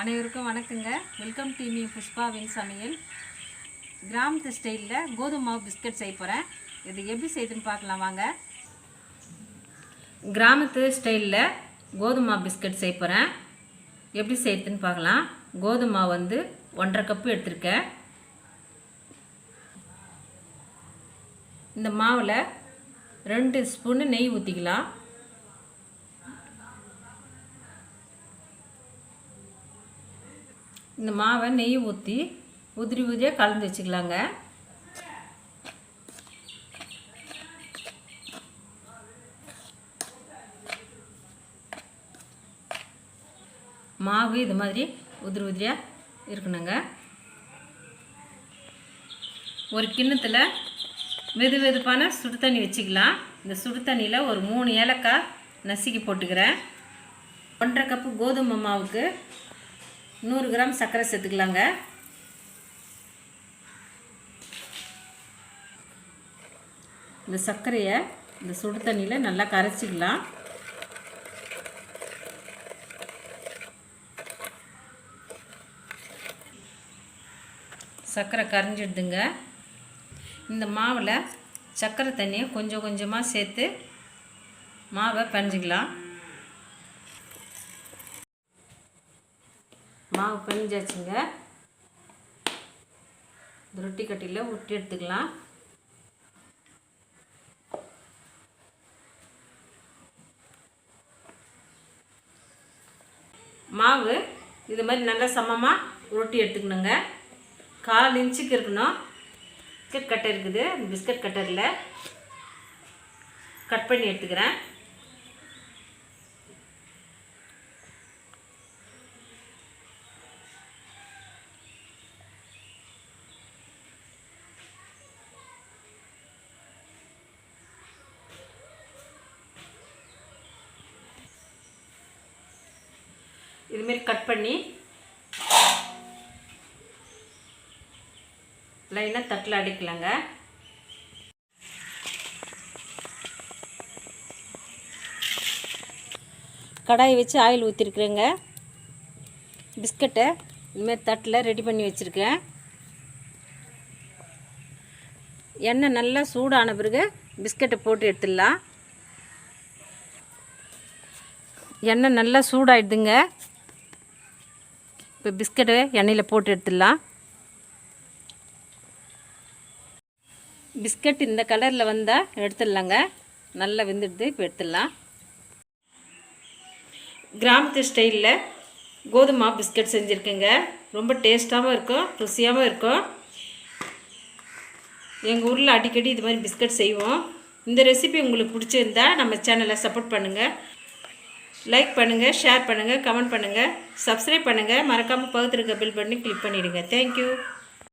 அனைவருக்கும் வணக்கங்க. Welcome to me புஷ்பாவின் சமையல் கிராமத்து ஸ்டைலில் கோதுமை மாவு பிஸ்கட் செய்ய போகிறேன் இது எப்படி செய்யுதுன்னு பார்க்கலாம் வாங்க. கிராமத்து ஸ்டைலில் கோதுமை மாவு பிஸ்கட் செய்ய போகிறேன் எப்படி செய்யுதுன்னு பார்க்கலாம். கோதுமை மாவு வந்து ஒன்றரை கப்பு எடுத்திருக்கேன். இந்த மாவில் ரெண்டு ஸ்பூன்னு நெய் ஊற்றிக்கலாம் இந்த மாவை நெய் ஊற்றி உதிரி உதிரியாக கலந்து வச்சுக்கலாங்க. மாவு இது மாதிரி உதிரி உதிரியாக இருக்கணுங்க. ஒரு கிண்ணத்தில் வெது வெதுப்பான சுடு தண்ணி வச்சுக்கலாம். இந்த சுடு தண்ணியில் ஒரு மூணு ஏலக்காய் நசுக்கி போட்டுக்கிறேன். ஒன்றரை கப்பு கோதுமை மாவுக்கு நூறு கிராம் சர்க்கரை சேர்த்துக்கலாங்க. இந்த சர்க்கரையை இந்த சுடு தண்ணியில் நல்லா கரைச்சிக்கலாம். சர்க்கரை கரைஞ்சிடுதுங்க. இந்த மாவில் சர்க்கரை தண்ணியை கொஞ்சம் கொஞ்சமாக சேர்த்து மாவை பிணைஞ்சிக்கலாம் மாவு பிணைஞ்சாச்சுங்க இந்த ரொட்டி கட்டியில் ஒட்டி எடுத்துக்கலாம். மாவு இது மாதிரி நல்லா சமமாக ரொட்டி எடுத்துக்கணுங்க. கால் இன்ச்சுக்கு இருக்கணும். பிஸ்கட் கட்டர் இருக்குது. பிஸ்கட் கட்டரில் கட் பண்ணி எடுத்துக்கிறேன். இதுமாரி கட் பண்ணி லைனாக தட்டில் அடிக்கலாங்க. கடாயை வச்சு ஆயில் ஊற்றிருக்குறேங்க பிஸ்கட்டை இதுமாரி தட்டில் ரெடி பண்ணி வச்சுருக்கேன். எண்ணெய் நல்லா சூடான பிறகு பிஸ்கட்டை போட்டு எடுத்துடலாம். எண்ணெய் நல்லா சூடாயிடுதுங்க. இப்போ பிஸ்கட்டை எண்ணெயில் போட்டு எடுத்துடலாம். பிஸ்கட் இந்த கலரில் வந்தால் எடுத்துடலாங்க. நல்லா வெந்துடுது இப்போ எடுத்துடலாம். கிராமத்து ஸ்டைலில் கோதுமை பிஸ்கட் செஞ்சுருக்கேங்க. ரொம்ப டேஸ்ட்டாகவும் இருக்கும் ருசியாகவும் இருக்கும். எங்கள் ஊரில் அடிக்கடி இது மாதிரி பிஸ்கட் செய்வோம். இந்த ரெசிபி உங்களுக்கு பிடிச்சிருந்தா நம்ம சேனலை சப்போர்ட் பண்ணுங்கள். லைக் பண்ணுங்கள் ஷேர் பண்ணுங்கள் கமெண்ட் பண்ணுங்கள் சப்ஸ்கிரைப் பண்ணுங்கள் மறக்காமல் பகுத்துருக்க பில் பண்ணி கிளிக் பண்ணிவிடுங்க தேங்க்யூ